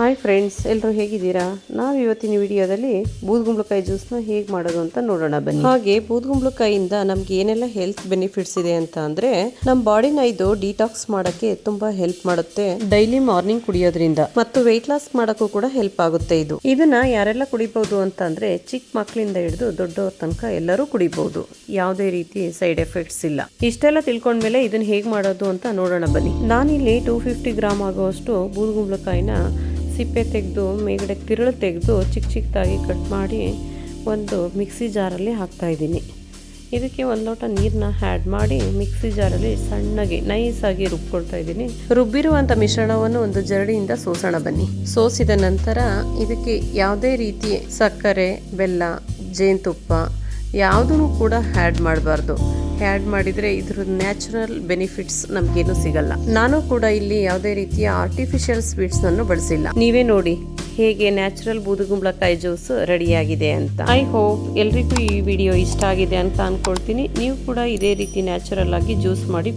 Hi friends ಎಲ್ಲರೂ ಹೇಗಿದ್ದೀರಾ? ನಾವು ಇವತ್ತಿನ ವಿಡಿಯೋದಲ್ಲಿ ಬೂದ್ಗುಂಬಳಕಾಯಿ ಜ್ಯೂಸ್ನ ಹೇಗೆ ಮಾಡೋದು ಅಂತ ನೋಡೋಣ ಬನ್ನಿ. ಹಾಗೆ ಬೂದ್ಗುಂಬಳಕಾಯಿಯಿಂದ ನಮ್ಗೆ ಏನೆಲ್ಲ ಹೆಲ್ತ್ ಬೆನಿಫಿಟ್ಸ್ ಇದೆ ಅಂತ ಅಂದ್ರೆ ನಮ್ಮ ಬಾಡಿನ ಇದು ಡಿಟಾಕ್ಸ್ ಮಾಡಕ್ಕೆ ತುಂಬಾ ಹೆಲ್ಪ್ ಮಾಡುತ್ತೆ. ಡೈಲಿ ಮಾರ್ನಿಂಗ್ ಕುಡಿಯೋದ್ರಿಂದ ಮತ್ತು ವೆಯ್ಟ್ ಲಾಸ್ ಮಾಡೋಕ್ಕೂ ಕೂಡ ಹೆಲ್ಪ್ ಆಗುತ್ತೆ ಇದು. ಇದನ್ನ ಯಾರೆಲ್ಲ ಕುಡಿಬಹುದು ಅಂತ ಅಂದ್ರೆ ಚಿಕ್ಕ ಮಕ್ಕಳಿಂದ ಹಿಡಿದು ದೊಡ್ಡವ್ರ ತನಕ ಎಲ್ಲರೂ ಕುಡಿಬಹುದು ಯಾವುದೇ ರೀತಿ ಸೈಡ್ ಎಫೆಕ್ಟ್ಸ್ ಇಲ್ಲ. ಇಷ್ಟೆಲ್ಲ ತಿಳ್ಕೊಂಡ್ಮೇಲೆ ಇದನ್ನ ಹೇಗೆ ಮಾಡೋದು ಅಂತ ನೋಡೋಣ ಬನ್ನಿ. ನಾನಿಲ್ಲಿ ಟೂ ಫಿಫ್ಟಿ ಗ್ರಾಮ್ ಆಗುವಷ್ಟು ಬೂದ್ಗುಂಬಳಕಾಯಿನ ಸಿಪ್ಪೆ ತೆಗೆದು ಮೇಗಡೆ ತಿರುಳು ತೆಗೆದು ಚಿಕ್ಕ ಚಿಕ್ಕದಾಗಿ ಕಟ್ ಮಾಡಿ ಒಂದು ಮಿಕ್ಸಿ ಜಾರಲ್ಲಿ ಹಾಕ್ತಾಯಿದ್ದೀನಿ ಇದಕ್ಕೆ ಒಂದು ಲೋಟ ನೀರನ್ನ ಆ್ಯಡ್ ಮಾಡಿ ಮಿಕ್ಸಿ ಜಾರಲ್ಲಿ ಸಣ್ಣಗೆ ನೈಸಾಗಿ ರುಬ್ಕೊಳ್ತಾ ಇದ್ದೀನಿ. ರುಬ್ಬಿರುವಂಥ ಮಿಶ್ರಣವನ್ನು ಒಂದು ಜರಡಿಯಿಂದ ಸೋಸೋಣ ಬನ್ನಿ. ಸೋಸಿದ ನಂತರ ಇದಕ್ಕೆ ಯಾವುದೇ ರೀತಿ ಸಕ್ಕರೆ, ಬೆಲ್ಲ, ಜೇನುತುಪ್ಪ ಯಾವುದೂ ಕೂಡ ಆ್ಯಡ್ ಮಾಡಬಾರ್ದು. ಆ್ಯಡ್ ಮಾಡಿದರೆ ಇದ್ರ ನ್ಯಾಚುರಲ್ ಬೆನಿಫಿಟ್ಸ್ ನಮಗೇನು ಸಿಗಲ್ಲ. ನಾನು ಕೂಡ ಇಲ್ಲಿ ಯಾವುದೇ ರೀತಿಯ ಆರ್ಟಿಫಿಷಿಯಲ್ ಸ್ವೀಟ್ಸನ್ನು ಬಳಸಿಲ್ಲ. ನೀವೇ ನೋಡಿ ಹೇಗೆ ನ್ಯಾಚುರಲ್ ಬೂದುಗುಂಬಳಕಾಯಿ ಜ್ಯೂಸ್ ರೆಡಿಯಾಗಿದೆ ಅಂತ. ಐ ಹೋಪ್ ಎಲ್ರಿಗೂ ಈ ವಿಡಿಯೋ ಇಷ್ಟ ಆಗಿದೆ ಅಂತ ಅಂದ್ಕೊಳ್ತೀನಿ ನೀವು ಕೂಡ ಇದೇ ರೀತಿ ನ್ಯಾಚುರಲ್ ಆಗಿ ಜ್ಯೂಸ್ ಮಾಡಿ